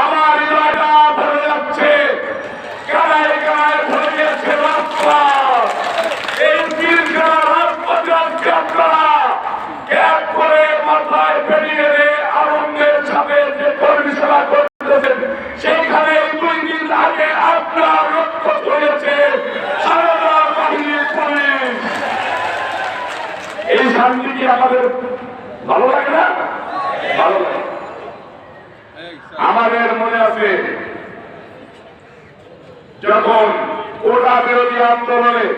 আমার হৃদয়টা ভরে যাচ্ছে। কানায় কানায় ভরে গেছে রাস্তা। এই বীরখানা রাজপথে আজকে আপনারা করে মাথায় পেরিয়ে রে আনন্দের সাথে যে কর্মী সেবা করতেছেন, সেইখানে দুই দিন আগে আপনার রক্ত হয়েছে সারদা বাহিনীর পুলিশ। এই শান্তি আমাদের মনে আছে? যখন কোটা বিরোধী আন্দোলনে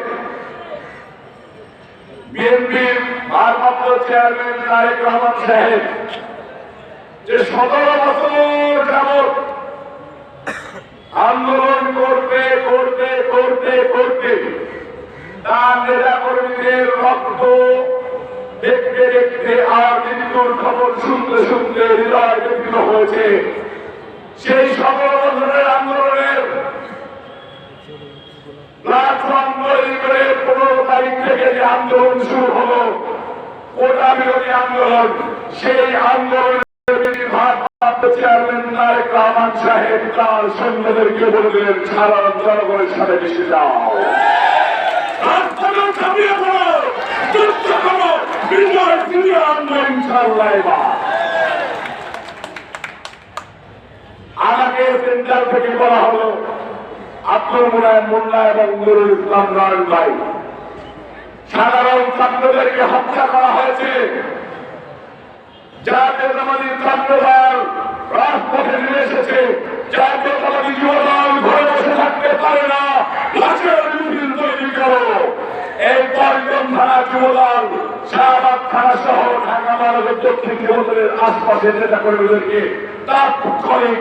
বিএনপির ভারপ্রাপ্ত চেয়ারম্যান তারেক রহমান সাহেব যে সতেরো বছর যাবৎ আন্দোলন করতে করতে করতে করতে তার নেতা কর্মীদের রক্ত দেখতে দেখতে আর মৃত্যুর খবর শুনতে শুনতে হৃদয় হয়েছে। সেই সতেরো বছরের আন্দোলনের প্ল্যাটফর্ম তৈরি করে পনেরো তারিখ থেকে যে আন্দোলন শুরু হলো, কোটা বিরোধী আন্দোলন, সেই আন্দোলনের চেয়ারম্যান তারেক রহমান সাহেব তার সৈন্যদেরকে বলে দিলেন জনগণের সাথে মিশে যাও। বিজয় ফিরিয়ে আনব ইনশাল্লাহ এবার। সেন্টার থেকে বলা হলো, আব্দুল মুরায় মোল্লা এবং নুরুল ইসলাম নয়ন ভাই। সাধারণ ছাত্রদেরকে হত্যা করা হয়েছে। জাতীয়তাবাদী ছাত্রদল রাজপথে নেমে এসেছে। জাতীয়তাবাদী যুবদল ঘরে বসে থাকতে পারে না। লাশের মিছিল তৈরি করো। এই পল্টন থানা যুবদল শাহবাগ থানা সহ ঢাকা মহানগর দক্ষিণ কেন্দ্রের আশপাশের নেতা কর্মীদেরকে তাৎক্ষণিক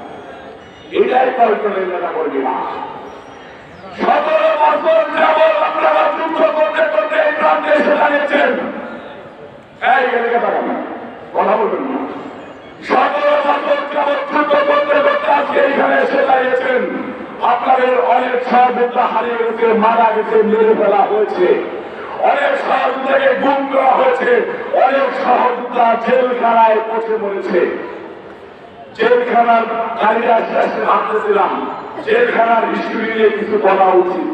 এটাই নেতা করবি না। সতেরো বছর যাবৎ আপনারা যুদ্ধ করতে করতে এই প্রান্তে এসে দাঁড়িয়েছেন। এই এদিকে তাকান কথা বলবেন না। সতেরো বছর যাবৎ যুদ্ধ করতে করতে আজকে এখানে এসে দাঁড়িয়েছেন। আপনাদের অনেক সহযোদ্ধা হারিয়ে গেছে, মারা গেছে, মেরে ফেলা হয়েছে। অনেক সহযোদ্ধাকে গুম করা হয়েছে, অনেক সহযোদ্ধা জেলখানায় পচে মরেছে। জেলখানার কালিদাস ভাবতেছিলাম জেলখানার হিস্ট্রি নিয়ে কিছু বলা উচিত।